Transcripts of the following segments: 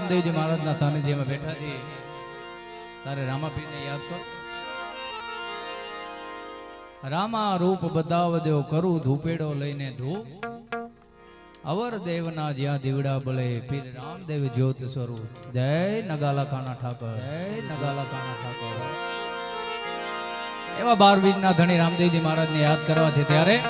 રામદેવજી મહારાજના સાનિધ્યમાં બેઠા છીએ. તારે રામાપીરને યાદ કર. રામા રૂપ બતાવજો કરું ધૂપેડો લઈને ધૂપ. અવર દેવના જ્યાં દીવડા બળે પીર રામદેવ જ્યોત સ્વરૂપ. જય નગાલા કાના ઠાકર. જય નગાલા કાના ઠાકર. એવા બારવીજના ધણી રામદેવજી મહારાજ ને યાદ કરવાથી ત્યારે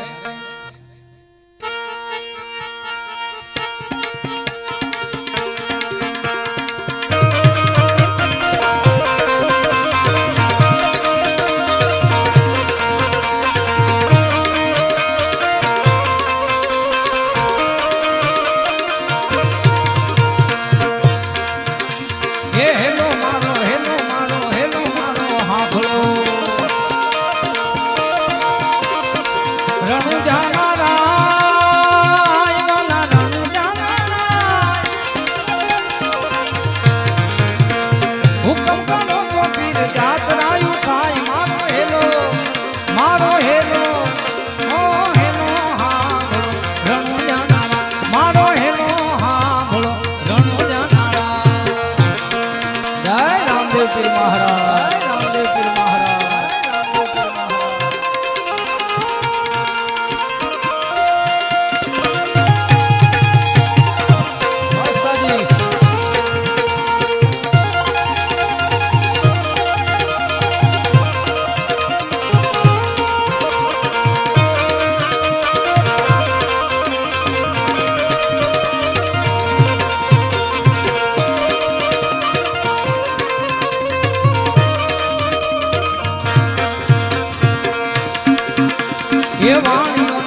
વાણીઓ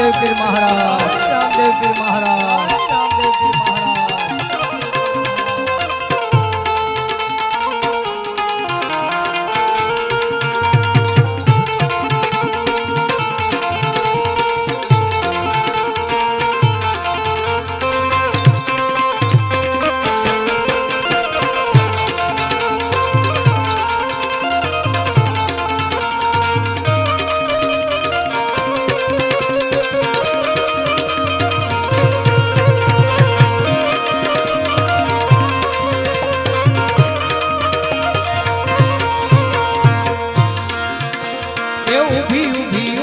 રામદેવ પીર મહારાજ. રામદેવ પીર મહારાજ. eu vi, eu vi,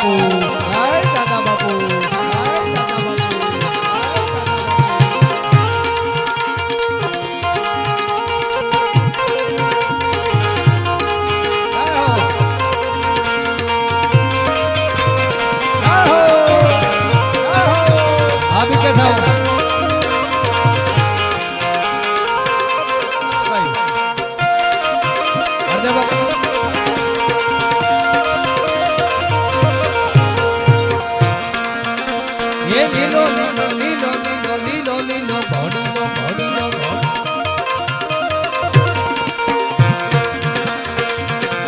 嗯 એ લીલો લીલો લીલો લીલો લીલો લીલો ઘોડીનો ઘોડીનો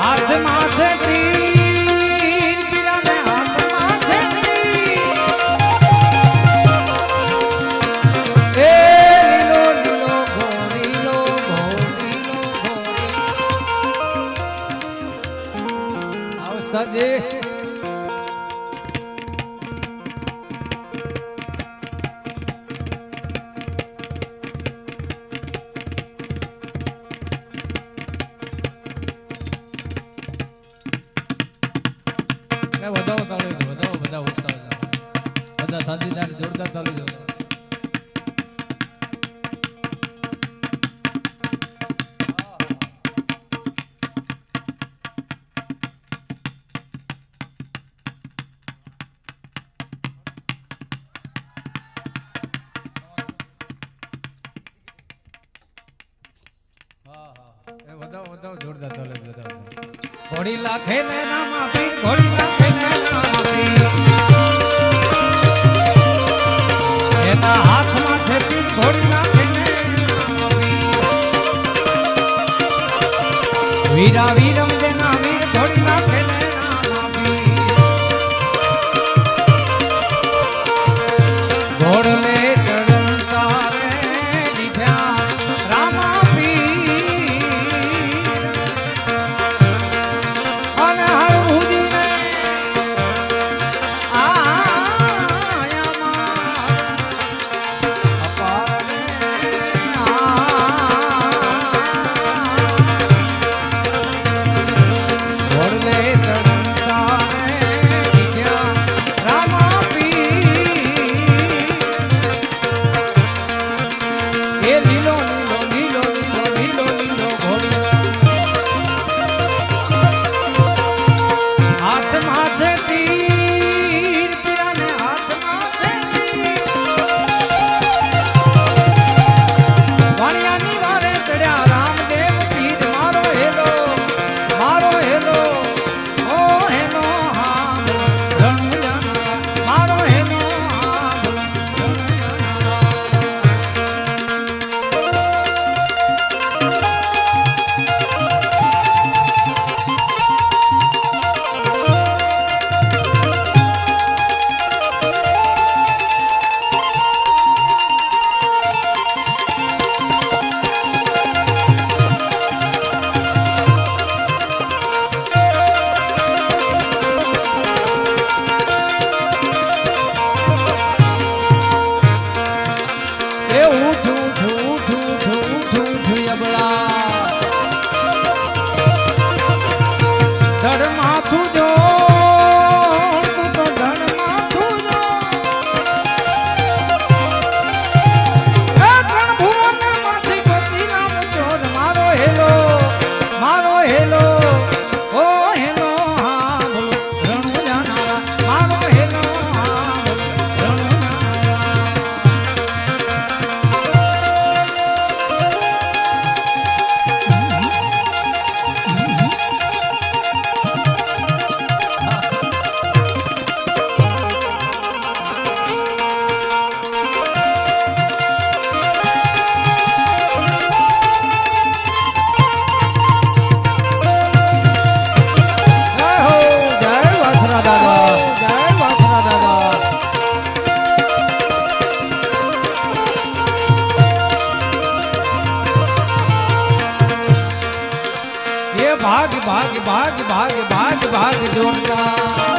હાથ માથે Yeah. બધા સાંજીદાર જોરદાર ચાલુ છે ઘોડી લાખે ને ના માફી ઘોડી લાખે ને ના માફી વીરા વીર નાગ ડોકા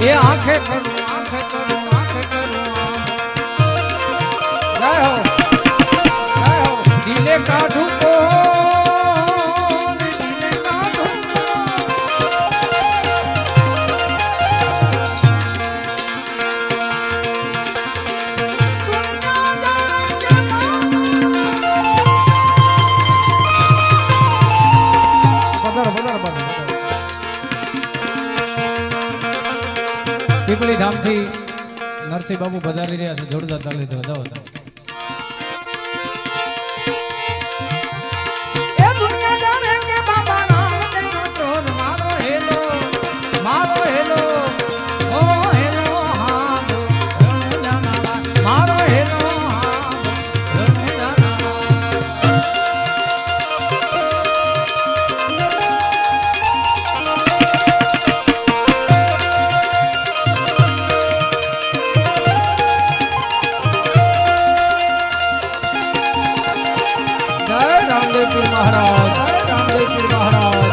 એ આંખે ધામથી નરસિંહ બાબુ પધારી રહ્યા છે. જોરદાર તાલી વધાવો મહારાજ. રામદેવજી મહારાજ.